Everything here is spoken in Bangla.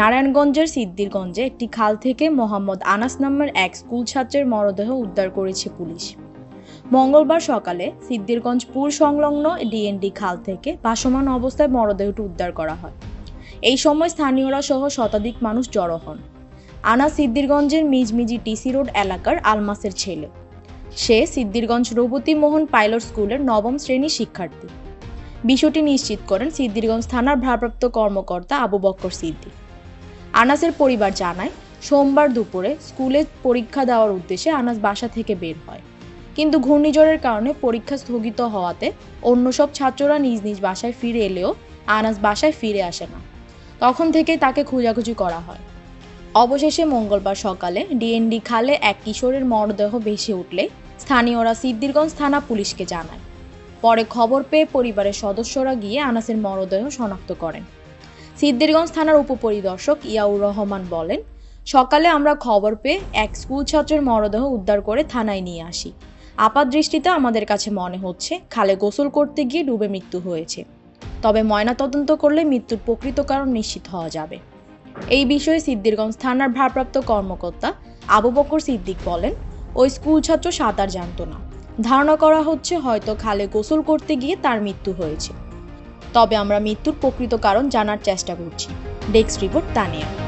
নারায়ণগঞ্জের সিদ্দিরগঞ্জে একটি খাল থেকে মোহাম্মদ আনাস নামের এক স্কুল ছাত্রের মরদেহ উদ্ধার করেছে পুলিশ। মঙ্গলবার সকালে সিদ্দিরগঞ্জ পুর সংলগ্ন ডিএনডি খাল থেকে ভাসমান অবস্থায় মরদেহটি উদ্ধার করা হয়। এই সময় স্থানীয়রা সহ শতাধিক মানুষ জড়ো হন। আনা সিদ্দিরগঞ্জের মিজমিজি টিসি রোড এলাকার আলমাসের ছেলে। সে সিদ্দিরগঞ্জ রঘুতি মোহন পাইলট স্কুলের নবম শ্রেণির শিক্ষার্থী। বিষয়টি নিশ্চিত করেন সিদ্দিরগঞ্জ থানার ভারপ্রাপ্ত কর্মকর্তা আবু বক্কর সিদ্দিক। আনাসের পরিবার জানায়, সোমবার দুপুরে স্কুলে পরীক্ষা দেওয়ার উদ্দেশ্যে আনাস বাসা থেকে বের হয়। কিন্তু ঘূর্ণিঝড়ের কারণে পরীক্ষা স্থগিত হওয়াতে অন্য সব ছাত্ররা নিজ নিজ বাসায় ফিরে এলেও আনাস বাসায় ফিরে আসে না। তখন থেকেই তাকে খোঁজাখুঁজি করা হয়। অবশেষে মঙ্গলবার সকালে ডিএনডি খালে এক কিশোরের মরদেহ ভেসে উঠলে স্থানীয়রা সিদ্দিরগঞ্জ থানা পুলিশকে জানায়। পরে খবর পেয়ে পরিবারের সদস্যরা গিয়ে আনাসের মরদেহ শনাক্ত করেন। সিদ্দিরগঞ্জ থানার উপপরিদর্শক ইয়াউর রহমান বলেন, সকালে আমরা খবর পেয়ে এক স্কুল ছাত্রের মরদেহ উদ্ধার করে থানায় নিয়ে আসি। আপাত দৃষ্টিতে আমাদের কাছে মনে হচ্ছে, খালে গোসল করতে গিয়ে ডুবে মৃত্যু হয়েছে। তবে ময়নাতদন্ত করলে মৃত্যুর প্রকৃত কারণ নিশ্চিত হওয়া যাবে। এই বিষয়ে সিদ্দিরগঞ্জ থানার ভারপ্রাপ্ত কর্মকর্তা আবু বকর সিদ্দিক বলেন, ওই স্কুল ছাত্র সাঁতার জানতো না। ধারণা করা হচ্ছে হয়তো খালে গোসল করতে গিয়ে তার মৃত্যু হয়েছে। তবে আমরা মৃত্যুর প্রকৃত কারণ জানার চেষ্টা করছি। Desk report Tania.